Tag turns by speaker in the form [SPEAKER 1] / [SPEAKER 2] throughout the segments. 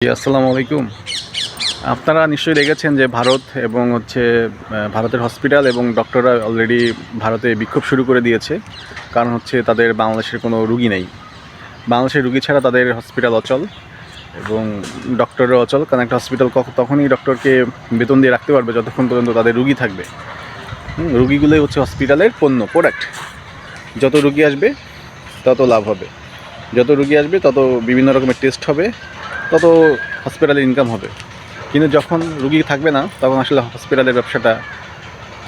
[SPEAKER 1] আসসালামু আলাইকুম। আপনারা নিশ্চয়ই দেখেছেন যে ভারত এবং হচ্ছে ভারতের হসপিটাল এবং ডক্টররা অলরেডি ভারতে বিক্ষোভ শুরু করে দিয়েছে। কারণ হচ্ছে, তাদের বাংলাদেশের কোনো রুগী নেই। বাংলাদেশের রুগী ছাড়া তাদের হসপিটাল অচল এবং ডক্টররা অচল। কারণ একটা হসপিটাল তখনই ডক্টরকে বেতন দিয়ে রাখতে পারবে যতক্ষণ পর্যন্ত তাদের রুগী থাকবে। রুগীগুলোই হচ্ছে হসপিটালের পণ্য প্রোডাক্ট যত রুগী আসবে, তত লাভ হবে। যত রুগী আসবে, তত বিভিন্ন রকমের টেস্ট হবে। তত হসপিটালের ইনকাম হবে। কিন্তু যখন রুগী থাকবে না, তখন আসলে হসপিটালের ব্যবসাটা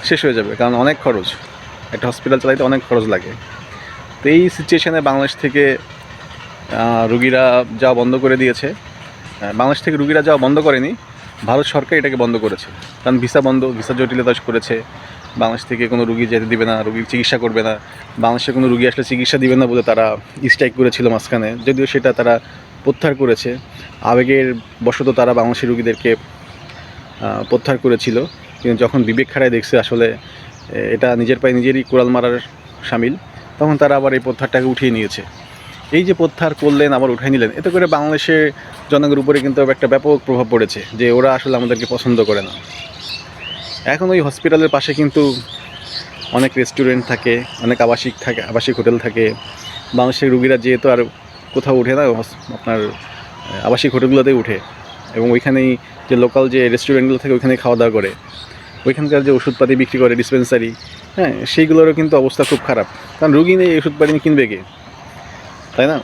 [SPEAKER 1] শেষ হয়ে যাবে, কারণ অনেক খরচ। একটা হসপিটাল চালাইতে অনেক খরচ লাগে। তো এই সিচুয়েশানে বাংলাদেশ থেকে রুগীরা যাওয়া বন্ধ করে দিয়েছে। বাংলাদেশ থেকে রুগীরা যাওয়া বন্ধ করেনি, ভারত সরকার এটাকে বন্ধ করেছে। কারণ ভিসা বন্ধ, ভিসা জটিলতা করেছে। বাংলাদেশ থেকে কোনো রুগী যেতে দিবে না, রুগীর চিকিৎসা করবে না। বাংলাদেশে কোনো রুগী আসলে চিকিৎসা দিবে না বলে তারা স্ট্রাইক করেছিল মাঝখানে। যদিও সেটা তারা প্রত্যাহার করেছে। আবেগের বশত তারা বাংলাদেশি রুগীদেরকে প্রত্যাহার করেছিল। কিন্তু যখন বিবেক খাড়ায় দেখছে আসলে এটা নিজের পায়ে নিজেরই কোরাল মারার সামিল, তখন তারা আবার এই প্রত্যাহারটাকে উঠিয়ে নিয়েছে। এই যে প্রত্যাহার করলেন, আবার উঠাই নিলেন, এতে করে বাংলাদেশের জনগণের উপরে কিন্তু একটা ব্যাপক প্রভাব পড়েছে, যে ওরা আসলে আমাদেরকে পছন্দ করে না। এখন ওই হসপিটালের পাশে কিন্তু অনেক রেস্টুরেন্ট থাকে, অনেক আবাসিক থাকে, আবাসিক হোটেল থাকে। বাংলাদেশের রুগীরা যেহেতু আর কোথাও উঠে না আপনার আবাসিক হোটেলগুলোতেই উঠে। এবং ওইখানেই যে লোকাল যে রেস্টুরেন্টগুলো থাকে ওইখানে খাওয়া দাওয়া করে। ওইখানকার যে ওষুধপাতি বিক্রি করে ডিসপেন্সারি হ্যাঁ সেইগুলোরও কিন্তু অবস্থা খুব খারাপ। কারণ রুগী নেই ওষুধপাতি কিনবে কে? তাই না?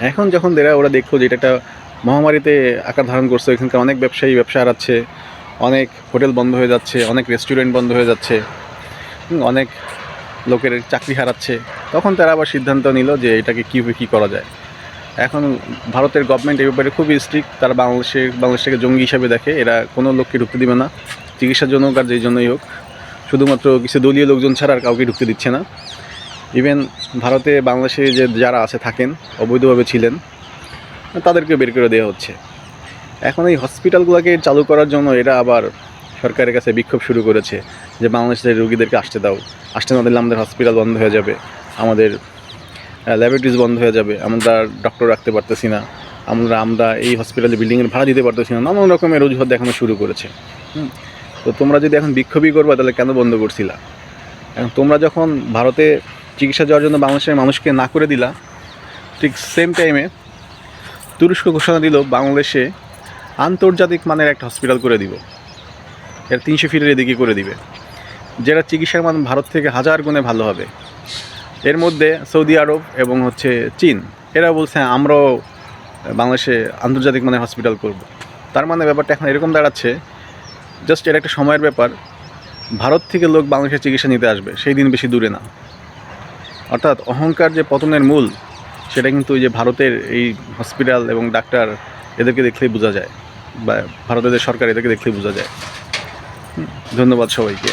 [SPEAKER 1] এখন যখন দেরা, ওরা দেখল যে এটা একটা মহামারীতে আকার ধারণ করছে, ওইখানকার অনেক ব্যবসায়ী ব্যবসা হারাচ্ছে, অনেক হোটেল বন্ধ হয়ে যাচ্ছে, অনেক রেস্টুরেন্ট বন্ধ হয়ে যাচ্ছে অনেক লোকের চাকরি হারাচ্ছে। তখন তারা আবার সিদ্ধান্ত নিল যে এটাকে কীভাবে কী করা যায়। এখন ভারতের গভর্নমেন্ট এই ব্যাপারে খুবই স্ট্রিক্ট তারা বাংলাদেশের বাংলাদেশকে জঙ্গি হিসাবে দেখে। এরা কোনো লোককে ঢুকতে দিবে না। চিকিৎসার জন্য হোক আর যেই জন্যই হোক। শুধুমাত্র কিছু দলীয় লোকজন ছাড়া আর কাউকে ঢুকতে দিচ্ছে না। ইভেন ভারতে বাংলাদেশে যে যারা আছে, থাকেন, অবৈধভাবে ছিলেন, তাদেরকে বের করে দেওয়া হচ্ছে। এখন এই হসপিটালগুলোকে চালু করার জন্য এরা আবার সরকারের কাছে বিক্ষোভ শুরু করেছে যে, বাংলাদেশের রুগীদেরকে আসতে দাও। আসতে না দিলে আমাদের হসপিটাল বন্ধ হয়ে যাবে। আমাদের ল্যাবরেটরিজ বন্ধ হয়ে যাবে, আমরা ডক্টর রাখতে পারতেছি না, আমরা আমরা এই হসপিটালে বিল্ডিংয়ের ভাড়া দিতে পারতেছি না, নানান রকমের অজুহাত দেখানো শুরু করেছে। তো তোমরা যদি এখন বিক্ষোভই করবা, তাহলে কেন বন্ধ করছিলা? এখন তোমরা যখন ভারতে চিকিৎসা যাওয়ার জন্য বাংলাদেশের মানুষকে না করে দিলা, ঠিক সেম টাইমে তুরস্ক ঘোষণা দিল, বাংলাদেশে আন্তর্জাতিক মানের একটা হসপিটাল করে দিব। এর তিনশো ফিটের এদিকে করে দিবে। যেটা চিকিৎসার মান ভারত থেকে হাজার গুণে ভালো হবে। এর মধ্যে সৌদি আরব এবং হচ্ছে চীন। এরা বলছে, আমরাও বাংলাদেশে আন্তর্জাতিক মানের হসপিটাল করব। তার মানে ব্যাপারটা এখন এরকম দাঁড়াচ্ছে জাস্ট এটা একটা সময়ের ব্যাপার। ভারত থেকে লোক বাংলাদেশের চিকিৎসা নিতে আসবে, সেই দিন বেশি দূরে না। অর্থাৎ অহংকার যে পতনের মূল, সেটা কিন্তু ওই যে ভারতের এই হসপিটাল এবং ডাক্তার এদেরকে দেখলেই বোঝা যায়, বা ভারতের সরকার এদেরকে দেখলেই বোঝা যায়। ধন্যবাদ সবাইকে।